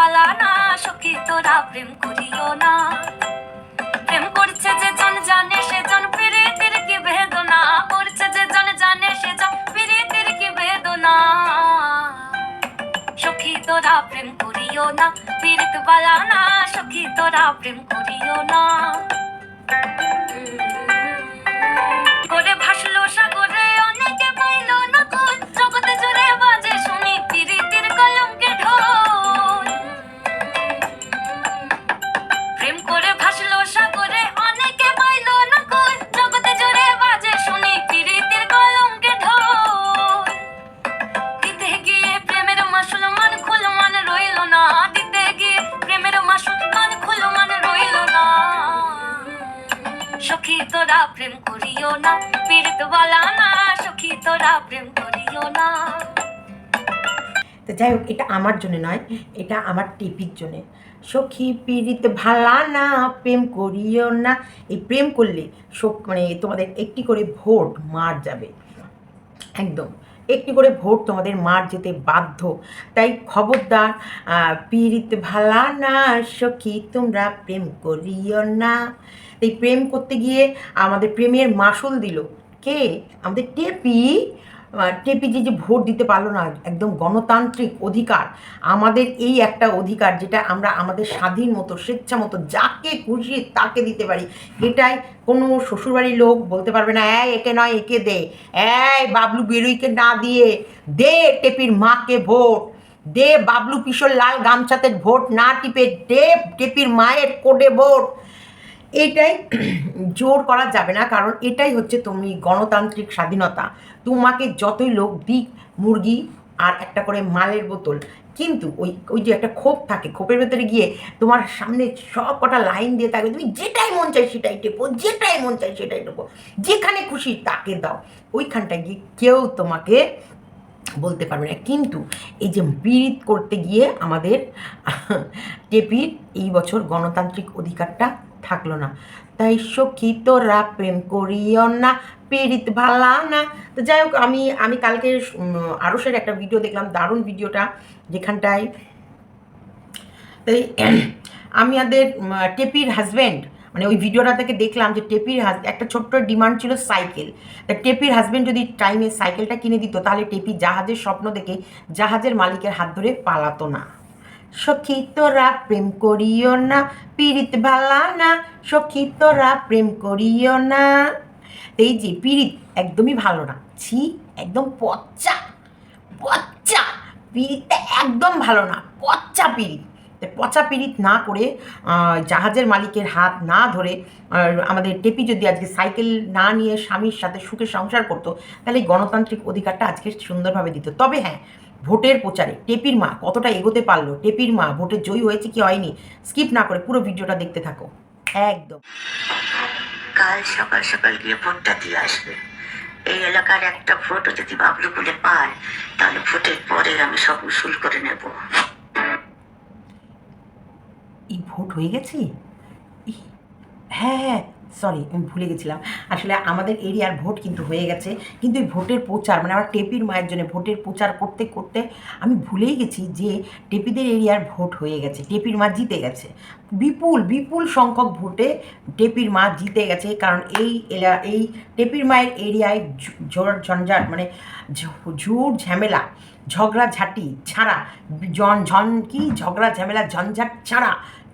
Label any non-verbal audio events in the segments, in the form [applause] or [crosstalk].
বালা না, সখী তোরা প্রেম করিও না। প্রেম করছে যে জন জানে, সে জন প্রীতির কি বেদনা? করছে যে জন জানে, সে জন প্রীতির কি বেদনা? সখী তোরা প্রেম করিও না। পীড়িত বালা না, সখী তোরা প্রেম করিও না। করে ভাসলো সাগরে যাই হোক, এটা আমার জন্য নয়, এটা আমার টিপির জন্যে। সখী পীড়িত ভালা না, প্রেম করিও না। এই প্রেম করলে শোক মানে তোমাদের একটি করে ভোট মার যাবে। একদম, একটি করে ভোট তোমাদের মার যেতে বাধ্য। তাই খবরদার পীড়িত ভালা না, সখী তোমরা প্রেম করিও না। এই প্রেম করতে গিয়ে আমাদের প্রেমের মাসুল দিল। কে? আমাদের টেপি। যে যে ভোট দিতে পারল না, একদম গণতান্ত্রিক অধিকার, আমাদের এই একটা অধিকার যেটা আমরা আমাদের স্বাধীন মতো, স্বেচ্ছা মতো, যাকে খুশি তাকে দিতে পারি। এটাই কোনো শ্বশুরবাড়ির লোক বলতে পারবে না, এই, একে নয়, একে দে। এই, বাবলু বেরুইকে না দিয়ে দে টেপির মাকে ভোট। দে বাবলু কিশোর লাল গামছাতে ভোট না টিপে, দে টেপির মায়ের কোডে ভোট। এটাই জোর করা যাবে না, কারণ এটাই হচ্ছে তুমি গণতান্ত্রিক স্বাধীনতা। তোমাকে যতই লোক দিক, মুরগি আর একটা করে মালের বোতল, কিন্তু ওই ওই যে একটা ক্ষোভ থাকে ক্ষোভের ভেতরে গিয়ে তোমার সামনে সব কটা লাইন দিয়ে থাকে তুমি যেটাই মন চাই সেটাই টেপো, যেটাই মন চাই সেটাই টেপো। যেখানে খুশি তাকে দাও। ওইখানটায় গিয়ে কেউ তোমাকে বলতে পারবে না। কিন্তু এই যে পীড়িত করতে গিয়ে আমাদের টেপির এই বছর গণতান্ত্রিক অধিকারটা থাকল না। তাই সখী তোরা প্রেম করিও না পীড়িত ভালা না। তো যাই হোক আমি আমি কালকে আরসের একটা ভিডিও দেখলাম দারুণ ভিডিওটা যেখানটায় তাই আমাদের উম, টেপির হাজব্যান্ড মানে ওই ভিডিওটা থেকে দেখলাম যে টেপির হাজ একটা ছোট্ট ডিমান্ড ছিল সাইকেল। তা টেপির হাজব্যান্ড যদি টাইমে সাইকেলটা কিনে দিত তাহলে টেপি জাহাজের স্বপ্ন দেখে জাহাজের মালিকের হাত ধরে পালাতো না। সখী তোরা প্রেম করিও না, পীড়িত ভালা না সখী তোরা প্রেম করিও না। এই যে পীড়িত একদমই ভালো না, ছি, একদম পচ্চা পচ্চা, পিড়িতটা একদম ভালো না, পচ্চা পিড়িত। পচা পীড়িত না করে জাহাজের মালিকের হাত না ধরে আমাদের টেপি যদি আজকে সাইকেল না নিয়ে স্বামীর সাথে সুখে সংসার করতো, তাহলে গণতান্ত্রিক অধিকারটা আজকে সুন্দরভাবে দিত। তবে হ্যাঁ ভোটের প্রচারে টেপির মা কতটা এগোতে পারল টেপির মা ভোটে জয়ী হয়েছে কি হয়নি স্কিপ না করে পুরো ভিডিওটা দেখতে থাকো। একদম। কাল সকাল সকাল গিয়ে ভোটটা দিয়ে আসবে। এই এলাকার একটা ভোটও যদি বাবলু বলে পায় তাহলে ভোটের পরে আমি সব উসুল করে নেব। এই ভোট হয়ে গেছে? হ্যাঁ হ্যাঁ সরি আমি ভুলে গেছিলাম। আসলে আমাদের এরিয়ার ভোট কিন্তু হয়ে গেছে। কিন্তু এই ভোটের প্রচার মানে আমার টেপির মায়ের জন্য ভোটের প্রচার করতে করতে আমি ভুলেই গেছি যে টেপিদের এরিয়ার ভোট হয়ে গেছে। টেপির মা জিতে গেছে। বিপুল বিপুল সংখ্যক ভোটে টেপির মা জিতে গেছে। কারণ এই এলা, এই টেপির মায়ের এরিয়ায় ঝোর ঝঞ্ঝাট মানে ঝুট ঝামেলা ঝগড়া ঝাঁটি ছাড়া, জন, ঝন, কি ঝগড়া, ঝামেলা, ঝঞ্ঝাট ছাড়া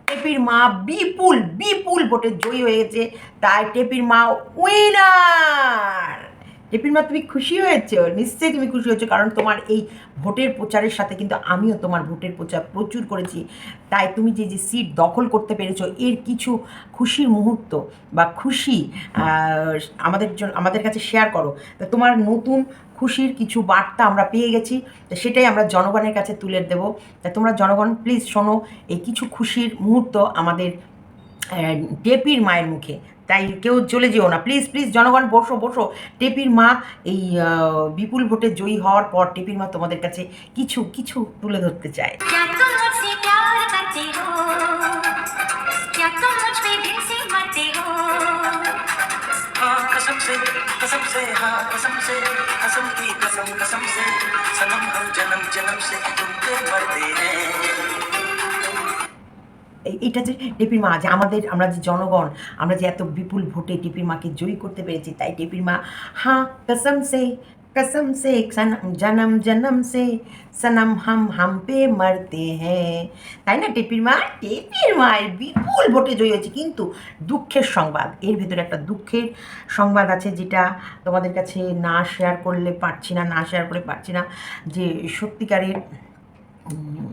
টেপির মা বিপুল বিপুল ভোটে জয়ী হয়েছে। তাই টেপির মা উইনার টেপির মা, তুমি খুশি হয়েছো? নিশ্চয়ই তুমি খুশি হয়েছো, কারণ তোমার এই ভোটের প্রচারের সাথে কিন্তু আমিও তোমার ভোটের প্রচার প্রচুর করেছি। তাই তুমি যে যে সিট দখল করতে পেরেছ, এর কিছু খুশির মুহূর্ত বা খুশি আমাদের জন্য আমাদের কাছে শেয়ার করো। তা তোমার নতুন খুশির কিছু বার্তা আমরা পেয়ে গেছি তো সেটাই আমরা জনগণের কাছে তুলে দেব। তা তোমরা জনগণ প্লিজ শোনো এই কিছু খুশির মুহূর্ত আমাদের টেপির মায়ের মুখে। তাই কেউ চলে যেও না। প্লিজ প্লিজ জনগণ বসো বসো। টেপির মা এই বিপুল ভোটে জয়ী হওয়ার পর টেপির মা তোমাদের কাছে কিছু কিছু তুলে ধরতে চায়। क्या तुम मुझसे प्यार करते हो क्या तुम मुझ पे दिल से मरते हो हाँ कसम से कसम से हाँ कसम से कसम की कसम कसम से सनम हम जन्म जन्म से तुम पे मरते हैं এই- এইটা যে টেপির মা যে আমাদের আমরা যে জনগণ আমরা যে এত বিপুল ভোটে টেপির মাকে জয়ী করতে পেরেছি তাই টেপির মা হ্যাঁ কসম সে कसम से सनम जन्म जन्म से सनम हम हम पे मरते हैं তাই না টেপির মা টেপির মায়ের বিপুল ভোটে জয়ী হয়েছে কিন্তু দুঃখের সংবাদ এর ভেতরে একটা দুঃখের সংবাদ আছে যেটা তোমাদের কাছে না শেয়ার করলে পারছি না না শেয়ার করে পারছি না যে সত্যিকারের উম,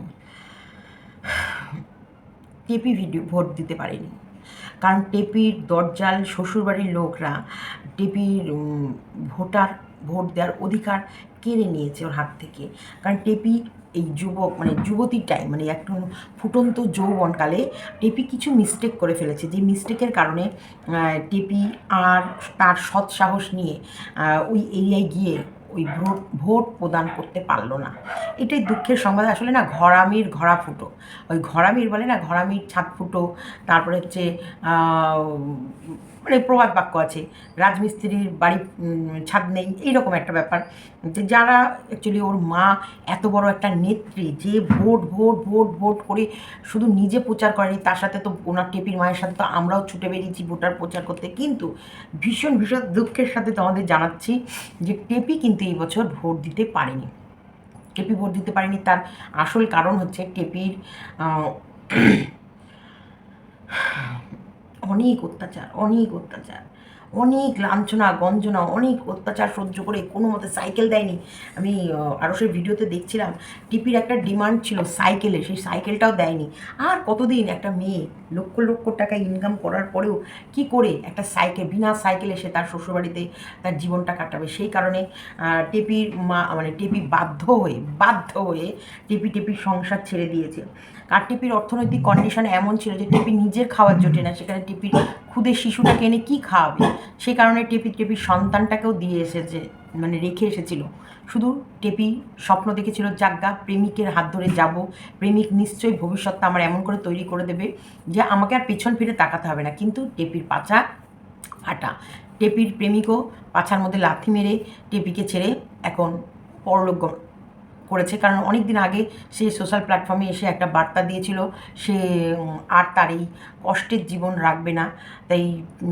টেপি ভিডিও ভোট দিতে পারেনি কারণ টেপির দরজাল শ্বশুরবাড়ির লোকরা টেপির উম, ভোটার ভোট দেওয়ার অধিকার কেড়ে নিয়েছে ওর হাত থেকে। কারণ টেপি এই যুবক মানে যুবতীর টাইম মানে একটু ফুটন্ত যৌবনকালে টেপি কিছু মিস্টেক করে ফেলেছে। যে মিস্টেকের কারণে টেপি আর তার সৎ সাহস নিয়ে ওই এরিয়ায় গিয়ে ওই ভোট ভোট প্রদান করতে পারল না। এটাই দুঃখের সংবাদ। আসলে না, ঘরামির ঘরা ফুটো। ওই ঘরামির বলে না, ঘরামির ছাদ ফুটো। তারপরে হচ্ছে মানে প্রবাদ বাক্য আছে। রাজমিস্ত্রির বাড়ি ছাদ নেই, এইরকম একটা ব্যাপার। যে যারা অ্যাকচুয়ালি ওর মা এত বড় একটা নেত্রী, যে ভোট ভোট ভোট ভোট করে শুধু নিজে প্রচার করেনি, তার সাথে তো ওনার টেপির মায়ের সাথে তো আমরাও ছুটে বেরিয়েছি ভোটার প্রচার করতে। কিন্তু ভীষণ ভীষণ দুঃখের সাথে তোমাদের জানাচ্ছি যে টেপি কিন্তু এই বছর ভোট দিতে পারেনি। টেপি ভোট দিতে পারেনি, তার আসল কারণ হচ্ছে টেপির অনেক অত্যাচার অনেক অত্যাচার। অনেক লাঞ্ছনা, গঞ্জনা, অনেক অত্যাচার সহ্য করে কোনো মতে সাইকেল দেয়নি। আমি আরও সেই ভিডিওতে দেখছিলাম, টিপির একটা ডিমান্ড ছিল সাইকেলে সেই সাইকেলটাও দেয়নি। আর কতদিন একটা মেয়ে লক্ষ লক্ষ টাকা ইনকাম করার পরেও কি করে একটা সাইকেল বিনা সাইকেলে সে তার শ্বশুরবাড়িতে তার জীবনটা কাটাবে? সেই কারণে টেপির মা মানে টেপি বাধ্য হয়ে বাধ্য হয়ে টেপি টেপির সংসার ছেড়ে দিয়েছে। আর টেপির অর্থনৈতিক কন্ডিশন এমন ছিল যে টেপি নিজের খাওয়ার জোটে না, সেখানে টেপির খুদে শিশুটাকে এনে কী খাওয়াবে? সেই কারণে টেপি টেপির সন্তানটাকেও দিয়ে এসেছে মানে রেখে এসেছিল। শুধু টেপি স্বপ্ন দেখেছিল যাজ্ঞা প্রেমিকের হাত ধরে যাব। প্রেমিক নিশ্চয়ই ভবিষ্যৎটা আমার এমন করে তৈরি করে দেবে যে আমাকে আর পেছন ফিরে তাকাতে হবে না। কিন্তু টেপির পাচা ফাটা। টেপির প্রেমিকও পাছার মধ্যে লাথি মেরে টেপিকে ছেড়ে এখন পরলোক করেছে। কারণ অনেক দিন আগে সে সোশ্যাল প্ল্যাটফর্মে এসে একটা বার্তা দিয়েছিল, সে আর তার এই কষ্টের জীবন রাখবে না, তাই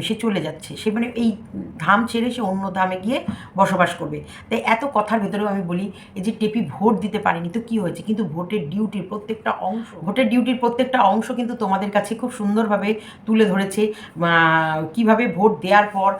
সে চলে যাচ্ছে। সে মানে এই ধাম ছেড়ে সে অন্য ধামে গিয়ে বসবাস করবে। তাই এত কথার ভেতরেও আমি বলি, এই যে টেপি ভোট দিতে পারেনি তো কী হয়েছে? কিন্তু ভোটের ডিউটির প্রত্যেকটা অংশ, ভোটের ডিউটির প্রত্যেকটা অংশ কিন্তু তোমাদের কাছে খুব সুন্দরভাবে তুলে ধরেছে। কীভাবে ভোট দেওয়ার পর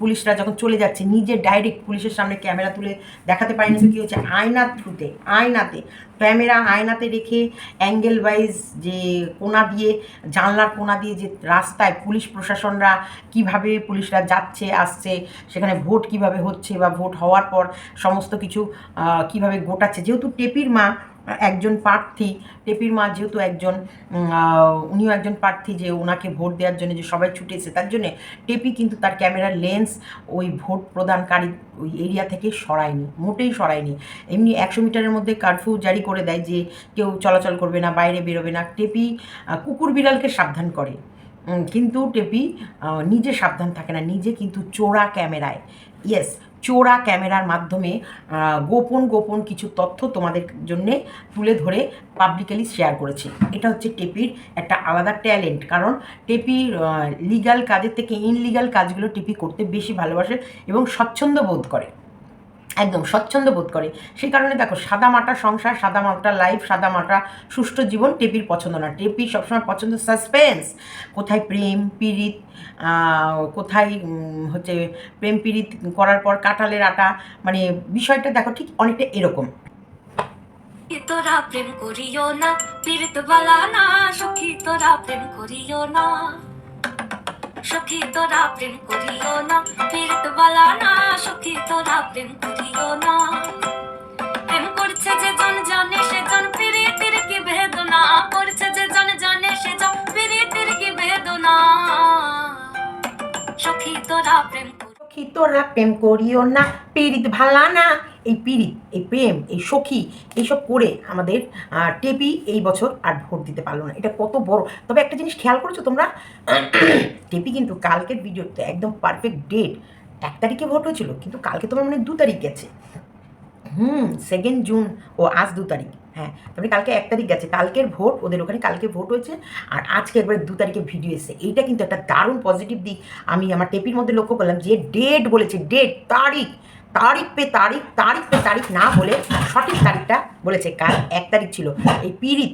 পুলিশরা যখন চলে যাচ্ছে, নিজে ডাইরেক্ট পুলিশের সামনে ক্যামেরা তুলে দেখাতে পারেনি তো কী হচ্ছে আয়নার থ্রুতে আয়নাতে, ক্যামেরা আয়নাতে রেখে অ্যাঙ্গেল ওয়াইজ যে কোনা দিয়ে, জানলার কোনা দিয়ে যে রাস্তায় পুলিশ প্রশাসনরা কীভাবে পুলিশরা যাচ্ছে, আসছে, সেখানে ভোট কীভাবে হচ্ছে বা ভোট হওয়ার পর সমস্ত কিছু কীভাবে গোটাচ্ছে, যেহেতু টেপির মা একজন প্রার্থী, টেপির মা যেহেতু একজন উনিও একজন প্রার্থী যে ওনাকে ভোট দেওয়ার জন্য যে সবাই ছুটে এসে তার জন্যে টেপি কিন্তু তার ক্যামেরার লেন্স ওই ভোট প্রদানকারী ওই এরিয়া থেকে সরায়নি, মোটেই সরায়নি। এমনি একশো মিটারের মধ্যে কারফিউ জারি করে দেয় যে কেউ চলাচল করবে না, বাইরে বেরোবে না। টেপি কুকুর বিড়ালকে সাবধান করে। কিন্তু টেপি নিজে সাবধান থাকে না, নিজে কিন্তু চোরা ক্যামেরায়। ইয়েস চোরা ক্যামেরার মাধ্যমে গোপন গোপন কিছু তথ্য তোমাদের জন্যে তুলে ধরে পাবলিকালি শেয়ার করেছে। এটা হচ্ছে টেপির একটা আলাদা ট্যালেন্ট কারণ টেপি লিগাল কাজের থেকে ইনলিগাল কাজগুলো টেপি করতে বেশি ভালোবাসে এবং স্বচ্ছন্দ বোধ করে। একদম স্বচ্ছন্দ বোধ করে। সেই কারণে দেখো সাদা মাটা সংসার সাদা মাটা লাইফ সাদা মাটা সুষ্ঠু জীবন, টেপির পছন্দ না। টেপির সবসময় পছন্দ সাসপেন্স কোথায় প্রেম, পীড়িত কোথায় হচ্ছে প্রেম, পীড়িত করার পর কাঁঠালের আটা মানে বিষয়টা দেখো ঠিক অনেকটা এরকম। তোরা প্রেম করিও না পীড়িত বালা না, সখী তোরা প্রেম করিও না। সখী তোরা প্রেম করিও না পীড়িত বালা না তোরা প্রেম করিও না। প্রেম করছে যে জন জানে সে জন পীড়িতের কি বেদনা? করছে যে জন জানে সে জন পীড়িতের কি বেদনা? সখী তোরা প্রেম সখী তোরা প্রেম করিও না পীড়িত ভালা না। এই পীড়িত এই প্রেম এই সখী এইসব করে আমাদের টেপি এই বছর আর ভোট দিতে পারল না। এটা কত বড়। তবে একটা জিনিস খেয়াল করেছ তোমরা? টেপি কিন্তু কালকের ভিডিওতে একদম পারফেক্ট ডেট এক তারিখে ভোট হয়েছিল, কিন্তু কালকে তোমার মনে দু তারিখ গেছে। হুম সেকেন্ড জুন ও আজ দু তারিখ হ্যাঁ তারপরে কালকে এক তারিখ গেছে, কালকের ভোট, ওদের ওখানে কালকে ভোট হয়েছে, আর আজকে একবার দু তারিখে ভিডিও এসেছে। এইটা কিন্তু একটা দারুণ পজিটিভ দিক। আমি আমার টেপির মধ্যে লক্ষ্য করলাম যে ডেট বলেছে ডেট তারিখ তারিখ পে তারিখ তারিখ পে তারিখ না বলে সঠিক তারিখটা বলেছে, কাল এক তারিখ ছিল। এই পিরিত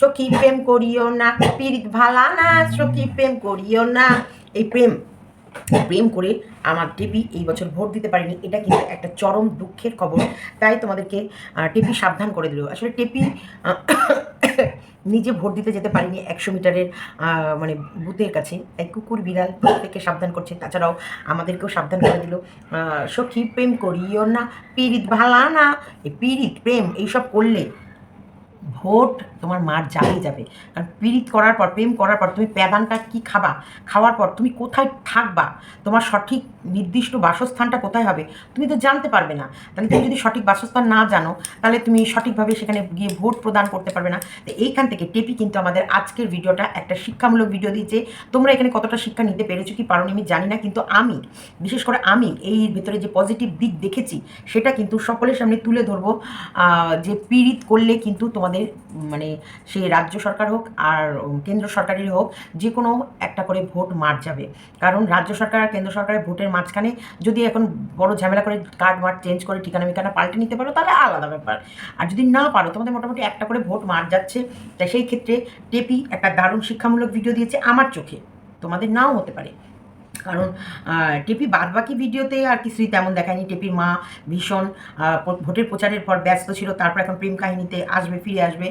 সখী প্রেম করিও না পিরিত ভালা না, সখী প্রেম করিও না, এই প্রেম প্রেম করে আমার টেপি এই বছর ভোট দিতে পারেনি, এটা কিন্তু একটা চরম দুঃখের খবর। তাই তোমাদেরকে টেপি সাবধান করে দিল। আসলে টেপি [coughs] নিজে ভোট দিতে যেতে পারিনি একশো মিটারের মানে বুথের কাছে। এক কুকুর, বিড়াল প্রত্যেককে সাবধান করছে। তাছাড়াও আমাদেরকেও সাবধান করে দিল। সখী, প্রেম করিও না, পীড়িত ভালা না। এই পীড়িত, প্রেম, এইসব করলে ভোট তোমার মার যাবেই যাবে। কারণ পীড়িত করার পর, প্রেম করার পর তুমি প্যাদানটা কি খাবা? খাওয়ার পর তুমি কোথায় থাকবা? তোমার সঠিক নির্দিষ্ট বাসস্থানটা কোথায় হবে? তুমি তো জানতে পারবে না। তাহলে তুমি যদি সঠিক বাসস্থান না জানো, তাহলে তুমি সঠিকভাবে সেখানে গিয়ে ভোট প্রদান করতে পারবে না। তো এইখান থেকে টেপি কিন্তু আমাদের আজকের ভিডিওটা একটা শিক্ষামূলক ভিডিও দিয়েছে। তোমরা এখানে কতটা শিক্ষা নিতে পেরেছ কি পারো আমি জানি না, কিন্তু আমি, বিশেষ করে আমি এই ভিতরে যে পজিটিভ দিক দেখেছি, সেটা কিন্তু সকলের সামনে তুলে ধরবো। যে পীড়িত করলে কিন্তু তোমাদের মানে সে রাজ্য সরকার হোক আর কেন্দ্র সরকারের হোক, যে কোনো একটা করে ভোট মার যাবে। কারণ রাজ্য সরকার আর কেন্দ্র সরকারের ভোটের মাঝখানে যদি এখন বড় ঝামেলা করে কার্ড মার্ট চেঞ্জ করে ঠিকানা মিকানা পাল্টে নিতে পারো, তাহলে আলাদা ব্যাপার। আর যদি না পারো, তোমাদের মোটামুটি একটা করে ভোট মার যাচ্ছে, তাই সেই ক্ষেত্রে টেপি একটা দারুণ শিক্ষামূলক ভিডিও দিয়েছে আমার চোখে। তোমাদের নাও হতে পারে। কারণ টেপি বাদবাকি ভিডিওতে আর কিছুই তেমন দেখায়নি। টেপির মা ভীষণ ভোটের প্রচারের পর ব্যস্ত ছিল। তারপর এখন প্রেম কাহিনীতে আসবে, ফিরে আসবে।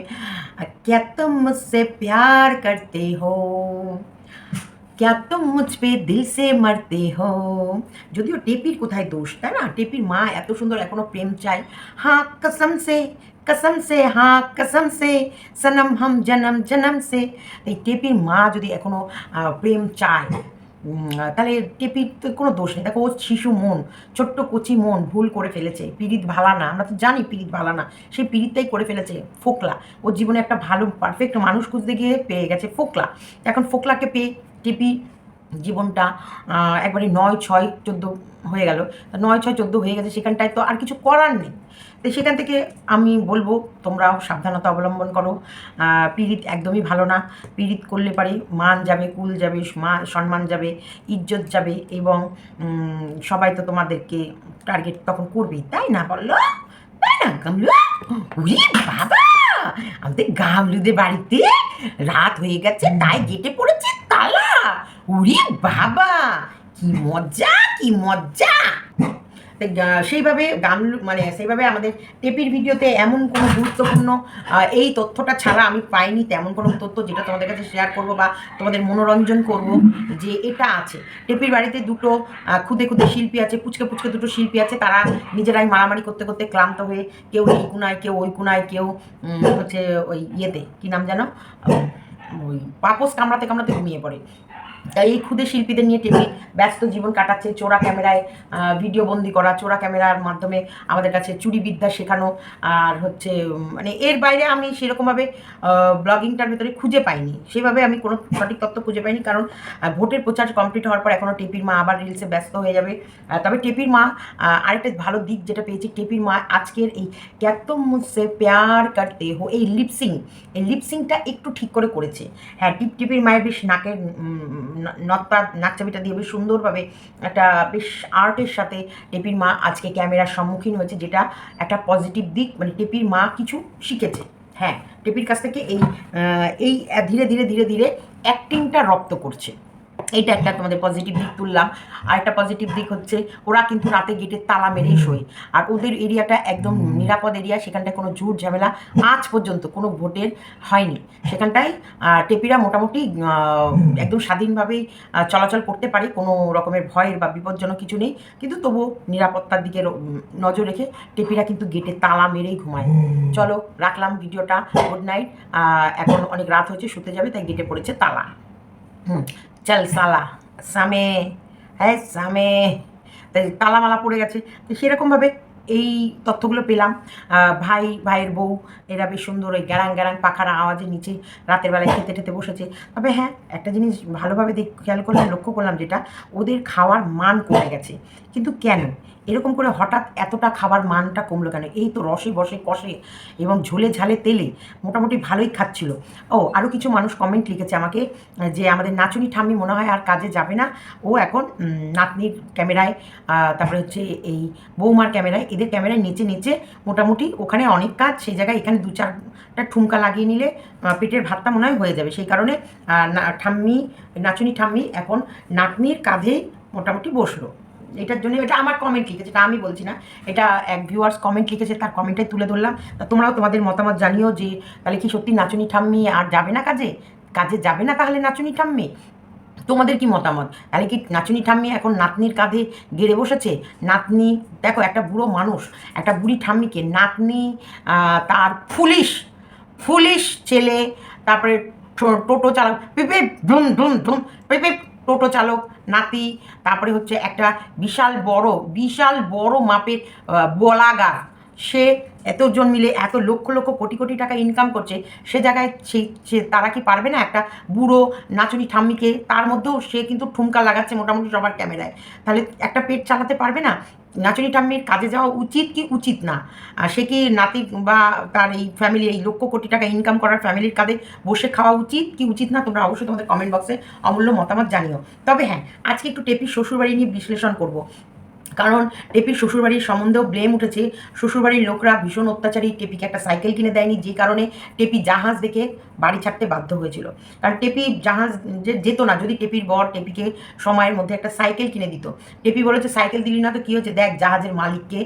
ক্যা তুম মুঝসে প্যার করতে হো? ক্যা তুম মুঝ দিল সে মরতে হো? যদিও টেপির কোথায় দোষ, তাই না? টেপির মা এত সুন্দর এখনও প্রেম চায়। হ্যাঁ কসম সে কসম সে হ্যাঁ কসম সে, সনম হাম জনম জনম সে। এই টেপির মা যদি এখনও প্রেম চায় তাহলে কেপির তো কোনো দোষ নেই। দেখো, ও শিশু মন, ছোট্ট কচি মন ভুল করে ফেলেছে। পীড়িত ভালা না, আমরা তো জানি পীড়িত ভালা না। সেই পীড়িতটাই করে ফেলেছে, ফোকলা। ওর জীবনে একটা ভালো পারফেক্ট মানুষ খুঁজতে গিয়ে পেয়ে গেছে ফোকলা। এখন ফোকলাকে পেয়ে টিপি জীবনটা একবারে নয়, ছয়, চোদ্দ হয়ে গেল। নয়, ছয়, চোদ্দ হয়ে গেছে, সেখানটায় তো আর কিছু করার নেই। তো সেখান থেকে আমি বলব, তোমরাও সাবধানতা অবলম্বন করো। পীড়িত একদমই ভালো না। পীড়িত করলে পারে মান যাবে, কুল যাবে মান সম্মান যাবে, ইজ্জত যাবে এবং সবাই তো তোমাদেরকে টার্গেট তখন করবেই। তাই না, বলল? তাই না বাবা! আমাদের গামলুদের বাড়িতে রাত হয়ে গেছে, তাই গেটে পড়েছে তালা। উড়ি বাবা, কি মজা কি মজা সেইভাবে গান মানে সেইভাবে আমাদের টেপির ভিডিওতে এমন কোনো গুরুত্বপূর্ণ এই তথ্যটা ছাড়া আমি পাইনি, তেমন কোনো তথ্য যেটা তোমাদের কাছে শেয়ার করব বা তোমাদের মনোরঞ্জন করব যে এটা আছে। টেপির বাড়িতে দুটো খুদে খুদে শিল্পী আছে, পুচকে পুচকে দুটো শিল্পী আছে, তারা নিজেরাই মারামারি করতে করতে ক্লান্ত হয়ে কেউ এই কোনায়, কেউ ওই কোনায়, কেউ হচ্ছে ওই ইয়েতে, কী নাম যেন? ওই পাপোস কামড়াতে কামড়াতে ঘুমিয়ে পড়ে। এই ক্ষুদে শিল্পীদের নিয়ে টেপি ব্যস্ত জীবন কাটাচ্ছে, চোরা ক্যামেরায় ভিডিও বন্দি করা, চোরা ক্যামেরার মাধ্যমে আমাদের কাছে চুরি বিদ্যা শেখানো আর হচ্ছে মানে এর বাইরে আমি সেরকমভাবে ব্লগিংটার ভেতরে খুঁজে পাইনি। সেভাবে আমি কোনো সঠিক তথ্য খুঁজে পাইনি কারণ ভোটের প্রচার কমপ্লিট হওয়ার পর এখনও টেপির মা আবার রিলসে ব্যস্ত হয়ে যাবে। তবে টেপির মা আরেকটা ভালো দিক যেটা পেয়েছি, টেপির মা আজকের এই ক্যাতম মুসে প্যার কাটতে হো এই লিপসিং এই লিপসিংটা একটু ঠিক করে করেছে। হ্যাঁ টিপ, টিপির মায়ের বেশ নাকের উম, ন- নথটা নাকচাবিটা দিয়ে বেশ সুন্দরভাবে একটা বেশ আর্টের সাথে টেপির মা আজকে ক্যামেরার সম্মুখীন হয়েছে যেটা একটা পজিটিভ দিক মানে টেপির মা কিছু শিখেছে। হ্যাঁ টেপির কাছ থেকে এই এই ধীরে ধীরে ধীরে ধীরে অ্যাক্টিংটা রপ্ত করছে। এইটা একটা তোমাদের পজিটিভ দিক তুললাম। আর একটা পজিটিভ দিক হচ্ছে ওরা কিন্তু রাতে গেটে তালা মেরেই শোয়। আর ওদের এরিয়াটা একদম নিরাপদ এরিয়া সেখানটায় কোনো ঝুট ঝামেলা আজ পর্যন্ত কোনো ভোটের হয়নি। সেখানটায় টেপিরা মোটামুটি একদম স্বাধীনভাবেই চলাচল করতে পারে কোনো রকমের ভয়ের বা বিপজ্জনক কিছু নেই। কিন্তু তবুও নিরাপত্তার দিকে নজর রেখে টেপিরা কিন্তু গেটে তালা মেরেই ঘুমায়। চলো রাখলাম ভিডিওটা গুড নাইট এখন অনেক রাত হয়েছে শুতে যাবে তাই গেটে পড়েছে তালা। হুম। চল সালা, সামে হ্যাঁ সামে। তালামালা পড়ে গেছে। তো সেরকমভাবে এই তথ্যগুলো পেলাম। ভাই, ভাইয়ের বউ, এরা বেশ সুন্দর ওই গ্যারাং গ্যারাং পাখার আওয়াজের নিচে রাতের বেলায় খেতে টেতে বসেছে। তবে হ্যাঁ একটা জিনিস ভালোভাবে দেখ, খেয়াল করলাম, লক্ষ্য করলাম যেটা, ওদের খাওয়ার মান কমে গেছে। কিন্তু কেন? এরকম করে হঠাৎ এতটা খাবার মানটা কমলো কেন? এই তো রসে বসে কষে এবং ঝোলে ঝালে তেলে মোটামুটি ভালোই খাচ্ছিল। ও আরও কিছু মানুষ কমেন্ট লিখেছে আমাকে, যে আমাদের নাচুনি ঠাম্মি মনে হয় আর কাজে যাবে না। ও এখন নাতনির ক্যামেরায় তারপরে হচ্ছে এই বৌমার ক্যামেরায়, এদের ক্যামেরায় নিচে নিচে মোটামুটি ওখানে অনেক কাজ, সেই জায়গায় এখানে দু চারটা ঠুমকা লাগিয়ে নিলে পেটের ভাতটা মনে হয় হয়ে যাবে। সেই কারণে ঠাম্মি, নাচুনি ঠাম্মি এখন নাতনির কাঁধেই মোটামুটি বসল। এটার জন্য এটা আমার কমেন্ট লিখেছে, এটা আমি বলছি না। এটা এক ভিউয়ার্স কমেন্ট লিখেছে, তার কমেন্টটাই তুলে ধরলাম। তা তোমরাও তোমাদের মতামত জানিও যে, তাহলে কি সত্যি নাচুনি ঠাম্মি আর যাবে না কাজে? কাজে যাবে না তাহলে নাচুনি ঠাম্মি? তোমাদের কি মতামত? তাহলে কি নাচুনি ঠাম্মি এখন নাতনির কাঁধে গেড়ে বসেছে? নাতনি, দেখো একটা বুড়ো মানুষ, একটা বুড়ি ঠাম্মিকে নাতনি তার ফুলিশ ফুলিশ ছেলে, তারপরে টোটো চালক পেপে, ধুম ধুম ধুম, পেপে টোটো চালক নাতি তারপরে হচ্ছে একটা বিশাল বড় বিশাল বড় মাপের বলাগা সে এতজন মিলে এত লক্ষ লক্ষ কোটি কোটি টাকা ইনকাম করছে, সে জায়গায় সেই সে, তারা কি পারবে না একটা বুড়ো নাচুনি ঠাম্মিকে? তার মধ্যেও সে কিন্তু ঠুমকা লাগাচ্ছে মোটামুটি সবার ক্যামেরায়। তাহলে একটা পেট চালাতে পারবে না? নাচুনি ঠাম্মির কাজে যাওয়া উচিত কি উচিত না? সে কি নাতি বা তার এই ফ্যামিলি এই লক্ষ কোটি টাকা ইনকাম করার ফ্যামিলির কাজে বসে খাওয়া উচিত কি উচিত না? তোমরা অবশ্যই তোমাদের কমেন্ট বক্সে অমূল্য মতামত জানিও। তবে হ্যাঁ আজকে একটু টেপি শ্বশুরবাড়ি নিয়ে বিশ্লেষণ করব। কারণ টেপির শ্বশুরবাড়ির সম্বন্ধেও ব্লেম উঠেছে। শ্বশুরবাড়ির লোকরা ভীষণ অত্যাচারী। টেপিকে একটা সাইকেল কিনে দেয়নি, যে কারণে টেপি জাহাজ দেখে বাড়ি ছাড়তে বাধ্য হয়েছিল। কারণ টেপি জাহাজ যেত না, যদি টেপির বর টেপিকে সময়ের মধ্যে একটা সাইকেল কিনে দিত। টেপি বলেছে সাইকেল দিলি না তো কী হচ্ছে দেখ, জাহাজের মালিককে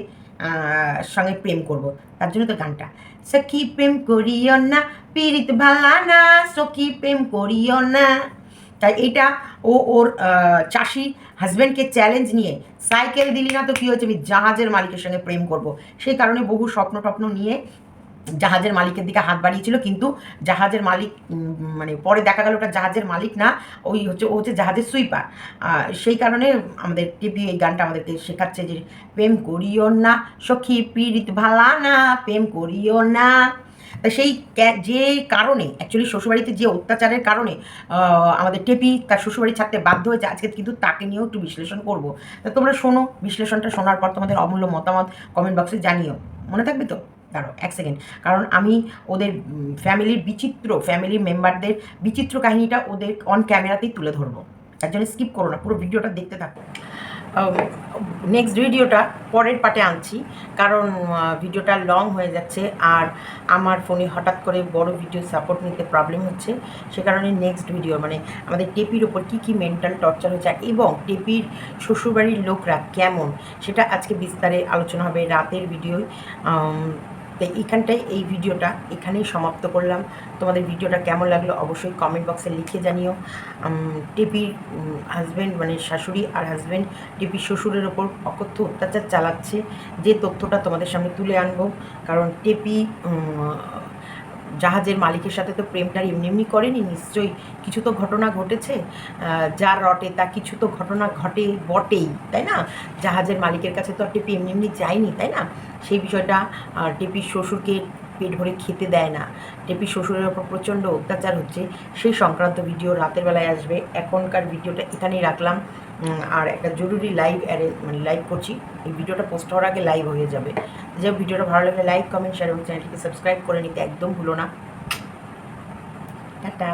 সঙ্গে প্রেম করব। তার জন্য তো গানটা। সখী, প্রেম করিও না, পীড়িত ভালা না, সখী, প্রেম করিও না। তাই এইটা ও ওর চাষি হাজব্যান্ডকে চ্যালেঞ্জ নিয়ে সাইকেল দিলি না তো কী হচ্ছে আমি জাহাজের মালিকের সঙ্গে প্রেম করব। সেই কারণে বহু স্বপ্ন টপ্ন নিয়ে জাহাজের মালিকের দিকে হাত বাড়িয়েছিল। কিন্তু জাহাজের মালিক মানে পরে দেখা গেল ওটা জাহাজের মালিক না, ওই হচ্ছে, ও হচ্ছে জাহাজের সুইপার সেই কারণে আমাদের টিপি এই গানটা আমাদেরকে শেখাচ্ছে যে, প্রেম করিও না সখী পীড়িত ভালা না প্রেম করিও না তা সেই যে কারণে অ্যাকচুয়ালি শ্বশুরবাড়িতে যে অত্যাচারের কারণে আমাদের টেপি তার শ্বশুরবাড়ি ছাড়তে বাধ্য হয়েছে, আজকে কিন্তু তাকে নিয়েও একটু বিশ্লেষণ করব। তা তোমরা শোনো, বিশ্লেষণটা শোনার পর তোমাদের অমূল্য মতামত কমেন্ট বক্সে জানিও। মনে থাকবে তো? দাঁড়ো এক সেকেন্ড কারণ আমি ওদের ফ্যামিলির বিচিত্র ফ্যামিলির মেম্বারদের বিচিত্র কাহিনীটা ওদের অন ক্যামেরাতেই তুলে ধরবো। তার জন্য স্কিপ করো না, পুরো ভিডিওটা দেখতে থাকো। নেক্সট ভিডিওটা পরের পার্টে আনছি, কারণ ভিডিওটা লং হয়ে যাচ্ছে, আর আমার ফোনে হঠাৎ করে বড় ভিডিও সাপোর্ট নিতে প্রবলেম হচ্ছে, সে কারণে নেক্সট ভিডিও মানে আমাদের টেপির ওপর কী কী মেন্টাল টর্চার হয়েছে এবং টেপির শ্বশুরবাড়ির লোকরা কেমন, সেটা আজকে বিস্তারে আলোচনা হবে রাতের ভিডিও তাই এখানটাই এই ভিডিওটা এখানেই সমাপ্ত করলাম। তোমাদের ভিডিওটা কেমন লাগল অবশ্যই কমেন্ট বক্সে লিখে জানিও। টিপির হাজব্যান্ড মানে শাশুড়ি আর হাজব্যান্ড টেপির শ্বশুরের ওপর অকথ্য অত্যাচার চালাচ্ছে। যে তথ্যটা তোমাদের সামনে তুলে আনব, কারণ টেপি জাহাজের মালিকের সাথে তো প্রেমটা এমনি এমনি করেনি, নিশ্চয়ই কিছু তো ঘটনা ঘটেছে। যার রটে তা কিছু তো ঘটনা ঘটে বটেই, তাই না? জাহাজের মালিকের কাছে তো আর টেপি এমনি এমনি যায়নি, তাই না? সেই বিষয়টা টেপির শ্বশুরকে পেট ভরে খেতে দেয় না। টেপির শ্বশুরের ওপর প্রচণ্ড অত্যাচার হচ্ছে। সেই সংক্রান্ত ভিডিও রাতের বেলায় আসবে। এখনকার ভিডিওটা এখানেই রাখলাম। আর একটা জরুরি লাইভ অ্যারে মানে লাইভ করছি। এই ভিডিওটা পোস্ট হওয়ার আগে লাইভ হয়ে যাবে। যে ভিডিওটা ভালো লাগলে লাইক কমেন্ট শেয়ার এবং চ্যানেলটিকে সাবস্ক্রাইব করে নিতে একদম ভুলো না। টাটা।